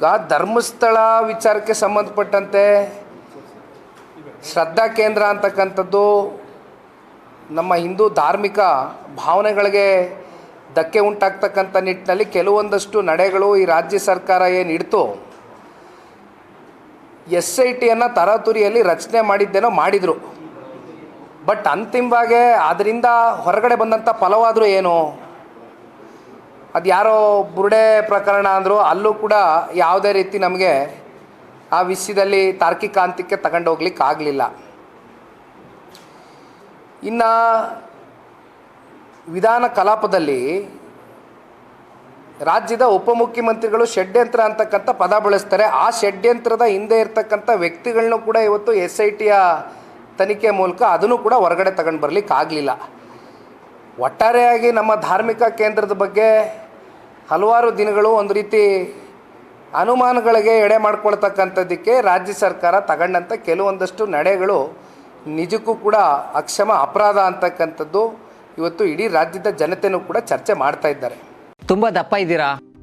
ಈಗ ಧರ್ಮಸ್ಥಳ ವಿಚಾರಕ್ಕೆ ಸಂಬಂಧಪಟ್ಟಂತೆ ಶ್ರದ್ಧಾ ಕೇಂದ್ರ ಅಂತಕ್ಕಂಥದ್ದು ನಮ್ಮ ಹಿಂದೂ ಧಾರ್ಮಿಕ ಭಾವನೆಗಳಿಗೆ ಧಕ್ಕೆ ಉಂಟಾಗ್ತಕ್ಕಂಥ ನಿಟ್ಟಿನಲ್ಲಿ ಕೆಲವೊಂದಷ್ಟು ನಡೆಗಳು ಈ ರಾಜ್ಯ ಸರ್ಕಾರ ಏನು ಇಡ್ತು, ಎಸ್ ಐ ಟಿಯನ್ನು ತರಾತುರಿಯಲ್ಲಿ ರಚನೆ ಮಾಡಿದ್ದೇನೋ ಮಾಡಿದರು. ಬಟ್ ಅಂತಿಮವಾಗಿ ಅದರಿಂದ ಹೊರಗಡೆ ಬಂದಂಥ ಫಲವಾದರೂ ಏನು? ಅದು ಯಾರೋ ಬುರುಡೆ ಪ್ರಕರಣ ಅಂದರೂ, ಅಲ್ಲೂ ಕೂಡ ಯಾವುದೇ ರೀತಿ ನಮಗೆ ಆ ವಿಷಯದಲ್ಲಿ ತಾರ್ಕಿಕ ಅಂತ್ಯಕ್ಕೆ ತಗೊಂಡೋಗ್ಲಿಕ್ಕೆ ಆಗಲಿಲ್ಲ. ಇನ್ನು ವಿಧಾನ ಕಲಾಪದಲ್ಲಿ ರಾಜ್ಯದ ಉಪಮುಖ್ಯಮಂತ್ರಿಗಳು ಷಡ್ಯಂತ್ರ ಅಂತಕ್ಕಂಥ ಪದ ಬಳಸ್ತಾರೆ. ಆ ಷಡ್ಯಂತ್ರದ ಹಿಂದೆ ಇರ್ತಕ್ಕಂಥ ವ್ಯಕ್ತಿಗಳನ್ನೂ ಕೂಡ ಇವತ್ತು ಎಸ್ ಐ ಟಿಯ ತನಿಖೆ ಮೂಲಕ ಅದನ್ನು ಕೂಡ ಹೊರಗಡೆ ತಗೊಂಡು ಬರಲಿಕ್ಕೆ ಆಗಲಿಲ್ಲ. ಒಟ್ಟಾರೆಯಾಗಿ ನಮ್ಮ ಧಾರ್ಮಿಕ ಕೇಂದ್ರದ ಬಗ್ಗೆ ಹಲವಾರು ದಿನಗಳು ಒಂದು ರೀತಿ ಅನುಮಾನಗಳಿಗೆ ಎಡೆ ಮಾಡ್ಕೊಳ್ತಕ್ಕಂಥದ್ದಕ್ಕೆ ರಾಜ್ಯ ಸರ್ಕಾರ ತಗೊಂಡಂಥ ಕೆಲವೊಂದಷ್ಟು ನಡೆಗಳು ನಿಜಕ್ಕೂ ಕೂಡ ಅಕ್ಷಮ ಅಪರಾಧ ಅಂತಕ್ಕಂಥದ್ದು ಇವತ್ತು ಇಡೀ ರಾಜ್ಯದ ಜನತೆನೂ ಕೂಡ ಚರ್ಚೆ ಮಾಡ್ತಾ ಇದ್ದಾರೆ. ತುಂಬ ದಪ್ಪ ಇದ್ದೀರಾ?